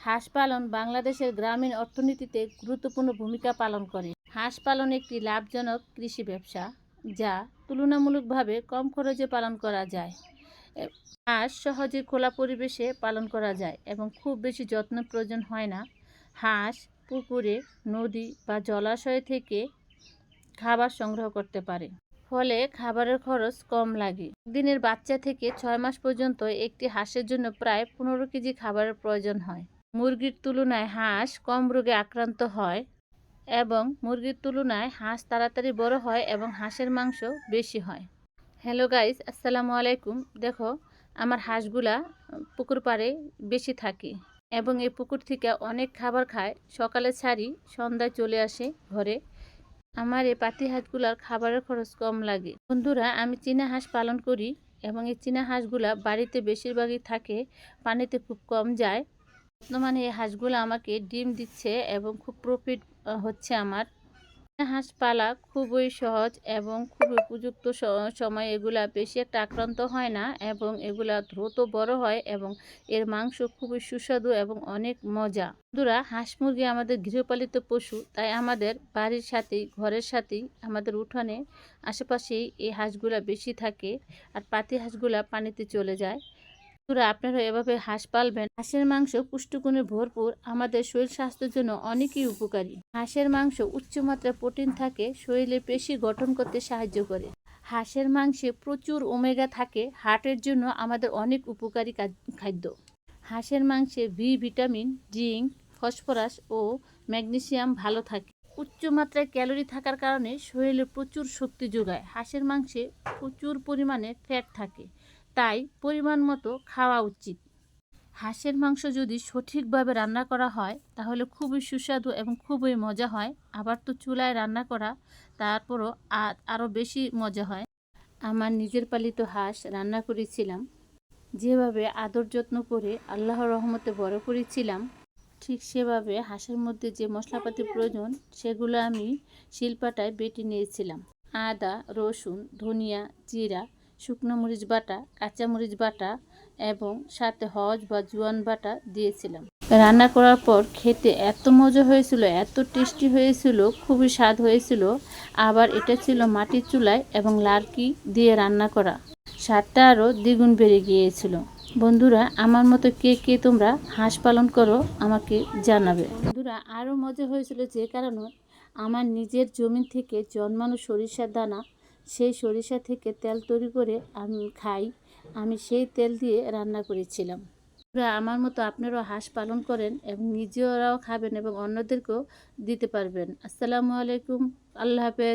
হাঁস পালন বাংলাদেশের গ্রামীণ অর্থনীতিতে গুরুত্বপূর্ণ ভূমিকা পালন করে। হাঁস পালন একটি লাভজনক কৃষি ব্যবসা, যা তুলনামূলকভাবে কম খরচে পালন করা যায়। হাঁস সহজে খোলা পরিবেশে পালন করা যায় এবং খুব বেশি যত্ন প্রয়োজন হয় না। হাঁস পুকুরে, নদী বা জলাশয় থেকে খাবার সংগ্রহ করতে পারে। ফলে খাবারের খরচ কম লাগে। দিনের বাচ্চা থেকে ছয় মাস পর্যন্ত একটি হাঁসের জন্য প্রায় পনেরো কেজি খাবারের প্রয়োজন হয়। মুরগির তুলনায় হাঁস কম রোগে আক্রান্ত হয় এবং মুরগির তুলনায় হাঁস তাড়াতাড়ি বড় হয় এবং হাঁসের মাংস বেশি হয়। হ্যালো গাইস, আসসালামু আলাইকুম। দেখো, আমার হাঁসগুলা পুকুর পাড়ে বেশি থাকে এবং এই পুকুর থেকে অনেক খাবার খায়। সকালে ছাড়ি সন্ধ্যায় চলে আসে ঘরে। আমার এই পাতি হাঁসগুলার খাবারের খরচ কম লাগে। বন্ধুরা, আমি চীনা হাঁস পালন করি এবং এই চীনা হাঁসগুলা বাড়িতে বেশিরভাগই থাকে, পানিতে খুব কম যায়। বর্তমানে এই হাঁসগুলো আমাকে ডিম দিচ্ছে এবং খুব প্রফিট হচ্ছে আমার। হাঁস পালা খুবই সহজ এবং খুবই উপযুক্ত সময় এগুলা বেশি একটা আক্রান্ত হয় না এবং এগুলা দ্রুত বড় হয় এবং এর মাংস খুবই সুস্বাদু এবং অনেক মজা। বন্ধুরা, হাঁস মুরগি আমাদের গৃহপালিত পশু, তাই আমাদের বাড়ির সাথেই, ঘরের সাথেই, আমাদের উঠানে, আশেপাশেই এই হাঁসগুলা বেশি থাকে আর পাতি হাঁসগুলা পানিতে চলে যায়। বন্ধুরা, আপনারা এভাবে হাঁস পালবেন। হাঁসের মাংস পুষ্টিগুণে ভরপুর, আমাদের শরীর স্বাস্থ্যের জন্য অনেকই উপকারী। হাঁসের মাংস উচ্চমাত্রায় প্রোটিন থাকে, শরীরে পেশি গঠন করতে সাহায্য করে। হাঁসের মাংসে প্রচুর ওমেগা থাকে, হার্টের জন্য আমাদের অনেক উপকারী খাদ্য। হাঁসের মাংসে ভি ভিটামিন, জিঙ্ক, ফসফরাস ও ম্যাগনেসিয়াম ভালো থাকে। উচ্চ মাত্রায় ক্যালোরি থাকার কারণে শরীরে প্রচুর শক্তি যোগায়। হাঁসের মাংসে প্রচুর পরিমাণে ফ্যাট থাকে। তাই পরিমাণ মতো খাওয়া উচিত। হাঁসের মাংস যদি সঠিকভাবে রান্না করা হয়, তাহলে খুবই সুস্বাদু এবং খুবই মজা হয়। আবার তো চুলায় রান্না করা, তারপরও আরও বেশি মজা হয়। আমার নিজের পালিত হাঁস রান্না করেছিলাম। যেভাবে আদর যত্ন করে আল্লাহর রহমতে বড় করেছিলাম, ঠিক সেভাবে হাঁসের মধ্যে যে মশলাপাতি প্রয়োজন, সেগুলো আমি শিলপাটায় বেটে নিয়েছিলাম। আদা, রসুন, ধনিয়া, জিরা শুকনো মরিচ বাটা কাঁচামরিচ বাটা এবং সাথে হজ বা জোয়ান বাটা দিয়েছিলাম। রান্না করার পর খেতে এত মজা হয়েছিল, এত টেস্টি হয়েছিল, খুবই স্বাদ হয়েছিল। আবার এটা ছিল মাটির চুলায় এবং লার্কি দিয়ে রান্না করা। স্বাদটা আরও দ্বিগুণ বেড়ে গিয়েছিল। বন্ধুরা, আমার মতো কে কে তোমরা হাঁস পালন করো আমাকে জানাবে। বন্ধুরা, আরও মজা হয়েছিল যে কারণে আমার নিজের জমি থেকে জন্মানো সরিষার দানা সেই সরিষা থেকে তেল তৈরি করে আমি খাই। আমি সেই তেল দিয়ে রান্না করেছিলাম। আমার মতো আপনারাও হাঁস পালন করেন এবং নিজেরাও খাবেন এবং অন্যদেরকেও দিতে পারবেন। আসসালামু আলাইকুম। আল্লাহ হাফেজ।